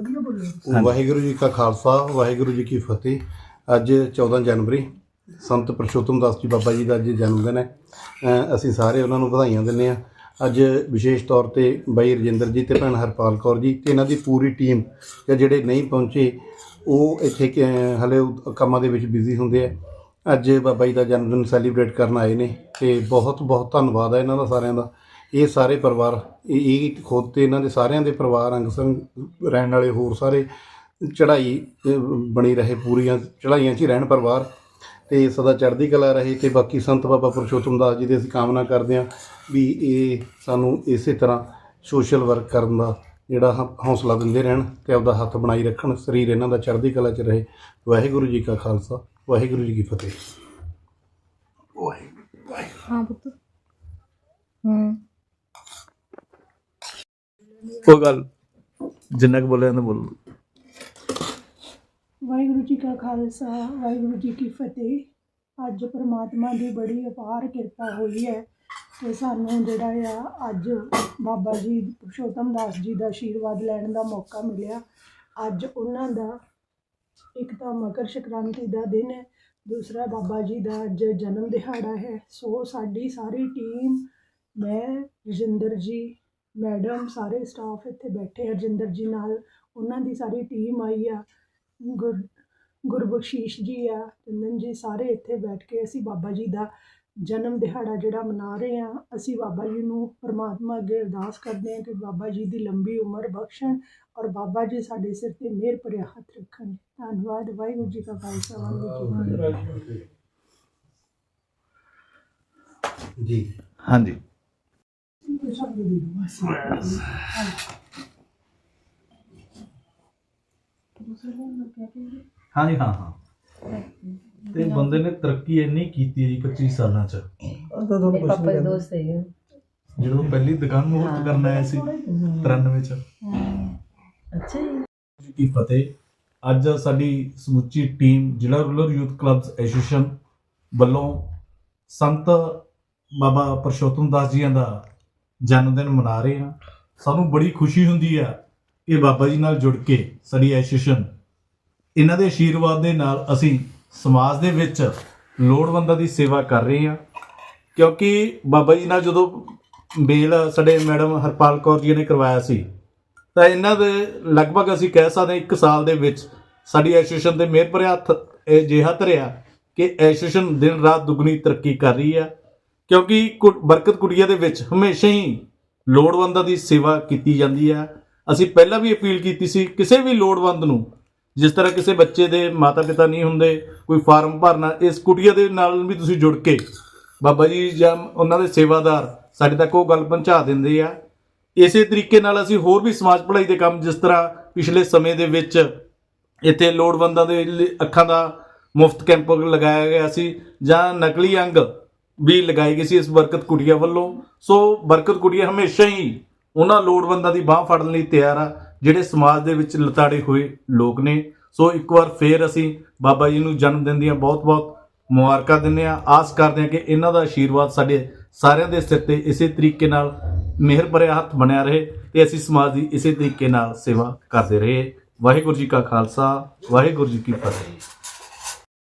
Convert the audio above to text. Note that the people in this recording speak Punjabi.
ਵਧੀਆ ਬੋਲੋ। ਵਾਹਿਗੁਰੂ ਜੀ ਕਾ ਖਾਲਸਾ ਵਾਹਿਗੁਰੂ ਜੀ ਕੀ ਫਤਿਹ। ਅੱਜ 14 ਜਨਵਰੀ ਸੰਤ ਪ੍ਰਸ਼ੋਤਮ ਦਾਸ ਜੀ ਬਾਬਾ ਜੀ ਦਾ ਅੱਜ ਜਨਮ ਦਿਨ ਹੈ। ਅ, ਅਸੀਂ ਸਾਰੇ ਉਹਨਾਂ ਨੂੰ ਵਧਾਈਆਂ ਦਿੰਦੇ ਹਾਂ। ਅੱਜ ਵਿਸ਼ੇਸ਼ ਤੌਰ ਤੇ ਬਾਈ ਰਜਿੰਦਰ ਜੀ ਤੇ ਭੈਣ ਹਰਪਾਲ ਕੌਰ ਜੀ ਤੇ ਇਹਨਾਂ ਦੀ ਪੂਰੀ ਟੀਮ ਤੇ ਜਿਹੜੇ ਨਹੀਂ ਪਹੁੰਚੇ ਉਹ ਇੱਥੇ ਕਿ- ਹਲੇ ਕੰਮਾਂ ਦੇ ਵਿੱਚ ਬਿਜ਼ੀ ਹੁੰਦੇ ਆ। ਅੱਜ ਬਾਬਾ ਜੀ ਦਾ ਜਨਮ ਦਿਨ ਸੈਲੀਬ੍ਰੇਟ ਕਰਨ ਆਏ ਨੇ ਤੇ ਬਹੁਤ ਬਹੁਤ ਧੰਨਵਾਦ ਹੈ ਇਹਨਾਂ ਦਾ ਸਾਰਿਆਂ ਦਾ। ਇਹ ਸਾਰੇ ਪਰਿਵਾਰ ਇਹ ਇਹ ਖੁਦ ਤੇ ਇਹਨਾਂ ਦੇ ਸਾਰਿਆਂ ਦੇ ਪਰਿਵਾਰ ਅੰਗ ਸੰਗ ਰਹਿਣ ਵਾਲੇ ਹੋਰ ਸਾਰੇ ਚੜ੍ਹਾਈ ਅਹ, ਬਣੀ ਰਹੇ ਪੂਰੀਆਂ ਚੜ੍ਹਾਈਆਂ 'ਚ ਹੀ ਰਹਿਣ ਪਰਿਵਾਰ ਤੇ ਸਦਾ ਚੜ੍ਹਦੀ ਕਲਾ ਰਹੇ ਤੇ ਬਾਕੀ ਸੰਤ ਬਾਬਾ ਪੁਰਸ਼ੋਤਮ ਦਾਸ ਜੀ ਦੀ ਅਸੀਂ ਕਾਮਨਾ ਕਰਦੇ ਹਾਂ ਵੀ ਇਹ ਸਾਨੂੰ ਇਸੇ ਤਰ੍ਹਾਂ ਸੋਸ਼ਲ ਵਰਕ ਕਰਨ ਦਾ ਜਿਹੜਾ ਹ- ਹੌਸਲਾ ਦਿੰਦੇ ਰਹਿਣ ਤੇ ਆਪਦਾ ਹੱਥ ਬਣਾਈ ਰੱਖਣ ਸਰੀਰ ਇਹਨਾਂ ਦਾ ਚੜ੍ਹਦੀ ਕਲਾ 'ਚ ਰਹੇ। ਵਾਹਿਗੁਰੂ ਜੀ ਕਾ ਖਾਲਸਾ ਵਾਹਿਗੁਰੂ ਜੀ ਕੀ ਫਤਿਹ। ਹਾਂ ਪੁੱਤ। ਹੂੰ। ਕੋਈ ਗੱਲ। ਜਿੰਨਾ ਕੁ ਬੋਲਿਆ ਤਾਂ ਬੋਲੋ ਵਾਹਿਗੁਰੂ ਜੀ ਕਾ ਖਾਲਸਾ, ਵਾਹਿਗੁਰੂ ਜੀ ਕੀ ਫਤਿਹ। ਅੱਜ ਪ੍ਰਮਾਤਮਾ ਦੀ ਬੜੀ ਅਪਾਰ ਕਿਰਪਾ ਹੋਈ ਹੈ ਕਿ ਸਾਨੂੰ ਜਿਹੜਾ ਆ, ਅੱਜ ਬਾਬਾ ਜੀ, ਪੁਰਸ਼ੋਤਮ ਦਾਸ ਜੀ ਦਾ ਆਸ਼ੀਰਵਾਦ ਲੈਣ ਦਾ ਮੌਕਾ ਮਿਲਿਆ। ਅੱਜ ਉਹਨਾਂ ਦਾ ਇੱਕ ਤਾਂ ਮਕਰ ਸੰਕ੍ਰਾਂਤੀ ਦਾ ਦਿਨ ਹੈ, ਦੂਸਰਾ ਬਾਬਾ ਜੀ ਦਾ ਅੱਜ ਜਨਮ ਦਿਹਾੜਾ ਹੈ। ਸੋ ਸਾਡੀ ਸਾਰੀ ਟੀਮ, ਮੈਂ, ਰਜਿੰਦਰ ਜੀ ਮੈਡਮ ਸਾਰੇ ਸਟਾਫ ਇੱਥੇ ਬੈਠੇ ਆ ਰਜਿੰਦਰ ਜੀ ਨਾਲ ਉਹਨਾਂ ਦੀ ਸਾਰੀ ਟੀਮ ਆਈ ਆ ਗੁਰ ਗੁਰਬਖਸ਼ੀਸ਼ ਜੀ ਆ ਚੰਦਨ ਜੀ ਸਾਰੇ ਇੱਥੇ ਬੈਠ ਕੇ ਅਸੀਂ ਬਾਬਾ ਜੀ ਦਾ ਜਨਮ ਦਿਹਾੜਾ ਜਿਹੜਾ ਮਨਾ ਰਹੇ ਆ ਅਸੀਂ ਬਾਬਾ ਜੀ ਨੂੰ ਪਰਮਾਤਮਾ ਅੱਗੇ ਅਰਦਾਸ ਕਰਦੇ ਹਾਂ ਕਿ ਬਾਬਾ ਜੀ ਦੀ ਲੰਬੀ ਉਮਰ ਬਖਸ਼ਣ ਔਰ ਬਾਬਾ ਜੀ ਸਾਡੇ ਸਿਰ ਤੇ ਮਿਹਰ ਭਰਿਆ ਹੱਥ ਰੱਖਣ। ਧੰਨਵਾਦ ਵਾਹਿਗੁਰੂ ਜੀ ਕਾ ਖਾਲਸਾ ਵਾਹਿਗੁਰੂ ਜੀ ਕੀ ਫਤਿਹ। ਜੀ। ਹਾਂਜੀ। ਬਸ। ਹਾਂਜੀ ਹਾਂ ਹਾਂ ਤੇ ਬੰਦੇ ਨੇ ਤਰੱਕੀ ਇੰਨੀ ਕੀਤੀ ਹੈ ਜੀ 25 ਸਾਲਾਂ ਚ ਪਾਪਾ ਦੇ ਦੋਸਤ ਹੈਗੇ ਜਦੋਂ ਪਹਿਲੀ ਦੁਕਾਨ ਮੁਹੂਰਤ ਕਰਨ ਆਇਆ ਸੀ 93 ਚ ਅੱਛਾ ਜੀ ਜੀ ਕੀ ਫਤਿਹ ਅੱਜ ਸਾਡੀ ਸਮੁੱਚੀ ਟੀਮ ਜ਼ਿਲ੍ਹਾ ਰੂਰਲ ਯੂਥ ਕਲੱਬਸ ਐਸੋਸੀਏਸ਼ਨ ਵੱਲੋਂ ਸੰਤ ਬਾਬਾ ਪਰਸ਼ੋਤਮ ਦਾਸ ਜੀਆਂ ਦਾ ਜਨਮ ਦਿਨ ਮਨਾ ਰਹੇ ਹਾਂ। ਸਾਨੂੰ ਬੜੀ ਖੁਸ਼ੀ ਹੁੰਦੀ ਆ ਕਿ ਬਾਬਾ ਜੀ ਨਾਲ ਜੁੜ ਕੇ ਸਾਡੀ ਐਸੋਸੀਏਸ਼ਨ ਇਹਨਾਂ ਦੇ ਆਸ਼ੀਰਵਾਦ ਦੇ ਨਾਲ ਅਸੀਂ ਸਮਾਜ ਦੇ ਵਿੱਚ ਲੋੜਵੰਦਾਂ ਦੀ ਸੇਵਾ ਕਰ ਰਹੇ ਹਾਂ। ਕਿਉਂਕਿ ਬਾਬਾ ਜੀ ਨਾਲ ਜਦੋਂ ਮੇਲ ਸਾਡੇ ਮੈਡਮ ਹਰਪਾਲ ਕੌਰ ਜੀ ਨੇ ਕਰਵਾਇਆ ਸੀ, ਤਾਂ ਇਹਨਾਂ ਦੇ ਲਗਭਗ ਅਸੀਂ ਕਹਿ ਸਕਦੇ ਹਾਂ 1 ਸਾਲ ਦੇ ਵਿੱਚ ਸਾਡੀ ਐਸੋਸੀਏਸ਼ਨ ਦੇ ਮਿਹਰ ਭਰਿਆ ਹੱਥ, ਇਹ ਜਿਹਾ ਧਰਿਆ ਕਿ ਐਸੋਸੀਏਸ਼ਨ ਦਿਨ ਰਾਤ ਦੁੱਗਣੀ ਤਰੱਕੀ ਕਰ ਰਹੀ ਆ। ਕਿਉਂਕਿ ਕੁ- ਬਰਕਤ ਕੁੜੀਆਂ ਦੇ ਵਿੱਚ ਹਮੇਸ਼ਾ ਹੀ ਲੋੜਵੰਦਾਂ ਦੀ ਸੇਵਾ ਕੀਤੀ ਜਾਂਦੀ ਹੈ। ਅਸੀਂ ਪਹਿਲਾਂ ਵੀ ਅਪੀਲ ਕੀਤੀ ਸੀ, ਕਿਸੇ ਵੀ ਲੋੜਵੰਦ ਨੂੰ, ਜਿਸ ਤਰ੍ਹਾਂ ਕਿਸੇ ਬੱਚੇ ਦੇ ਮਾਤਾ-ਪਿਤਾ ਨਹੀਂ ਹੁੰਦੇ, ਕੋਈ ਫਾਰਮ ਭਰਨਾ, ਇਸ ਕੁੜੀਆਂ ਦੇ ਨਾਲ ਵੀ ਤੁਸੀਂ ਜੁੜ ਕੇ ਬਾਬਾ ਜੀ ਜਾਂ ਉਹਨਾਂ ਦੇ ਸੇਵਾਦਾਰ ਸਾਡੇ ਤੱਕ ਉਹ ਗੱਲ ਪਹੁੰਚਾ ਦਿੰਦੇ ਆ। ਇਸੇ ਤਰੀਕੇ ਨਾਲ ਅਸੀਂ ਹੋਰ ਵੀ ਸਮਾਜ ਭਲਾਈ ਦੇ ਕੰਮ ਜਿਸ ਤਰ੍ਹਾਂ ਪਿਛਲੇ ਸਮੇਂ ਦੇ ਵਿੱਚ ਇੱਥੇ ਲੋੜਵੰਦਾਂ ਦੇ ਅੱਖਾਂ ਦਾ ਮੁਫਤ ਕੈਂਪ ਲਗਾਇਆ ਗਿਆ ਸੀ ਜਾਂ ਨਕਲੀ ਅੰਗ ਵੀ ਲਗਾਈ ਗਈ ਸੀ ਇਸ ਬਰਕਤ ਕੁੜੀਆ ਵੱਲੋਂ। ਸੋ ਬਰਕਤ ਕੁੜੀਆਂ ਹਮੇਸ਼ਾ ਹੀ ਉਹਨਾਂ ਲੋੜਵੰਦਾਂ ਦੀ ਬਾਹ ਫੜਨ ਲਈ ਤਿਆਰ ਆ, ਜਿਹੜੇ ਸਮਾਜ ਦੇ ਵਿੱਚ ਲਤਾੜੇ ਹੋਏ ਲੋਕ ਨੇ। ਸੋ ਇੱਕ ਵਾਰ ਫੇਰ ਅਸੀਂ ਬਾਬਾ ਜੀ ਨੂੰ ਜਨਮ ਦਿਨ ਦੀਆਂ ਬਹੁਤ-ਬਹੁਤ ਮੁਬਾਰਕਾਂ ਦਿੰਦੇ ਆ ਆਸ ਕਰਦੇ ਆ ਕਿ ਇਹਨਾਂ ਦਾ ਆਸ਼ੀਰਵਾਦ ਸਾਡੇ ਸਾਰਿਆਂ ਦੇ ਸਿਰ ਤੇ ਇਸੇ ਤਰੀਕੇ ਨਾਲ ਮਿਹਰ ਭਰਿਆ ਹੱਥ ਬਣਿਆ ਰਹੇ ਤੇ ਅਸੀਂ ਸਮਾਜ ਦੀ ਇਸੇ ਤਰੀਕੇ ਨਾਲ ਸੇਵਾ ਕਰਦੇ ਰਹੇ। ਵਾਹਿਗੁਰੂ ਜੀ ਕਾ ਖਾਲਸਾ, ਵਾਹਿਗੁਰੂ ਜੀ ਕੀ ਫਤਿਹ।